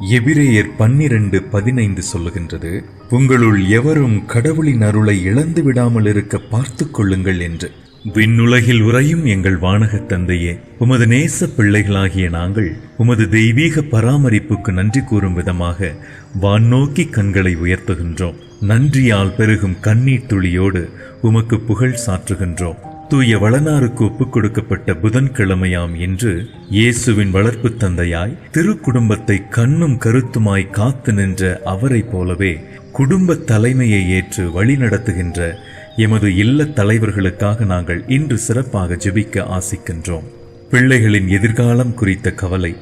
எபிரேயர் பன்னிரண்டு பதினைந்து சொல்லுகின்றது உங்களுள் எவரும் கடவுளின் அருளை இழந்து விடாமல் இருக்க பார்த்துக் கொள்ளுங்கள் என்று. விண்ணுலகில் உறையும் எங்கள் வானகத் தந்தையே உமது நேச பிள்ளைகளாகிய நாங்கள் உமது தெய்வீக பராமரிப்புக்கு நன்றி கூறும் விதமாக வான்நோக்கி கண்களை உயர்த்துகின்றோம். நன்றியால் பெருகும் கண்ணீர் துளியோடு உமக்கு புகழ் சாற்றுகின்றோம். தூய வளனாருக்கு ஒப்புக் கொடுக்கப்பட்ட புதன்கிழமையாம் என்று இயேசுவின் வளர்ப்பு தந்தையாய் திருக்குடும்பத்தை கண்ணும் கருத்துமாய் காத்து நின்ற அவரைப் போலவே குடும்ப தலைமையை ஏற்று வழிநடத்துகின்ற எமது இல்ல தலைவர்களுக்காக நாங்கள் இன்று சிறப்பாக ஜெபிக்க ஆசிக்கின்றோம். பிள்ளைகளின் எதிர்காலம் குறித்த கவலை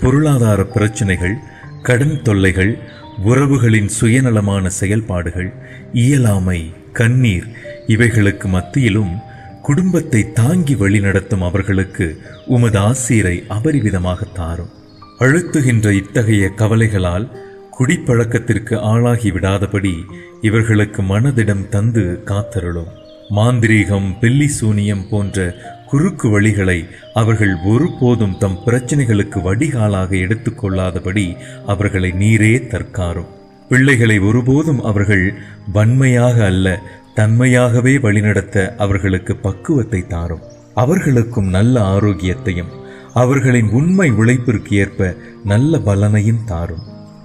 பொருளாதார பிரச்சனைகள் கடன் தொல்லைகள் உறவுகளின் சுயநலமான செயல்பாடுகள் இயலாமை கண்ணீர் இவைகளுக்கு மத்தியிலும் குடும்பத்தை தாங்கி வழிநடத்தும் அவர்களுக்கு உமது ஆசீரை அபரிவிதமாக தாரும். அழுத்துகின்ற இத்தகைய கவலைகளால் குடிப்பழக்கத்திற்கு ஆளாகி விடாதபடி இவர்களுக்கு மனதிடம் தந்து காத்தருளும். மாந்திரீகம் பில்லி சூனியம் போன்ற குறுக்கு வழிகளை அவர்கள் ஒருபோதும் தம் பிரச்சனைகளுக்கு வடிகாலாக எடுத்துக்கொள்ளாதபடி அவர்களை நீரே தற்காரும். பிள்ளைகளை ஒருபோதும் அவர்கள் வன்மையாக அல்ல தன்மையாகவே வழிநடத்த அவர்களுக்கு பக்குவத்தை தாரும். அவர்களுக்கும் நல்ல ஆரோக்கியத்தையும் அவர்களின் உண்மை உழைப்பிற்கு ஏற்ப நல்ல பலனையும் தாரும்.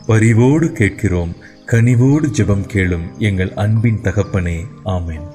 பரிவோடு கேட்கிறோம் கனிவோடு ஜெபம் கேளும் எங்கள் அன்பின் தகப்பனே ஆமேன்.